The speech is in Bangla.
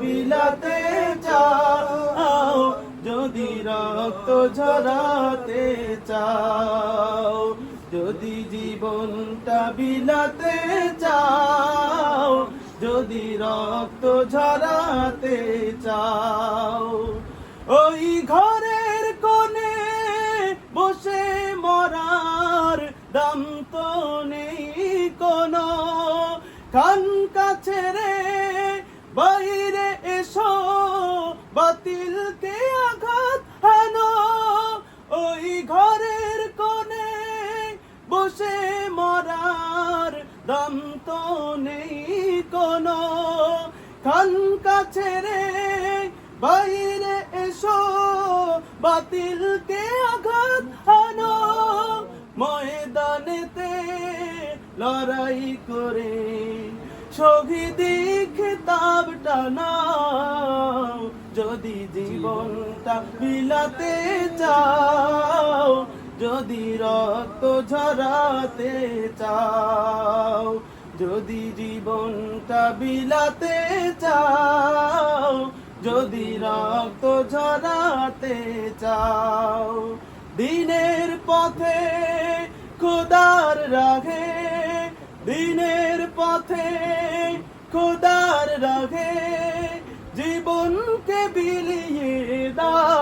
বিলাতে চাও, যদি রক্ত ঝরাতে চাও, যদি জীবনটা বিলাতে চাও, যদি রক্ত ঝরাতে চাও। ওই ঘরের কোণে বসে মরার দাম তো নেই কোনো। কান কাছে রে বাইরে দাম তো নেই কোনো। কাছে রে, বাইরে এসো, বাতিলকে আঘাত হানো। ময়দানেতে লড়াই করে শহীদি খেতাব টানাও। যদি জীবনটা বিলাতে চাও যদি রক্ত ঝরাতে চাও, যদি জীবনটা বিলাতে চাও, যদি রক্ত ঝরাতে চাও, দিনের পথে খোদার রাগে, দিনের পথে খোদার রাগে, জীবনকে বিলিয়ে দাও।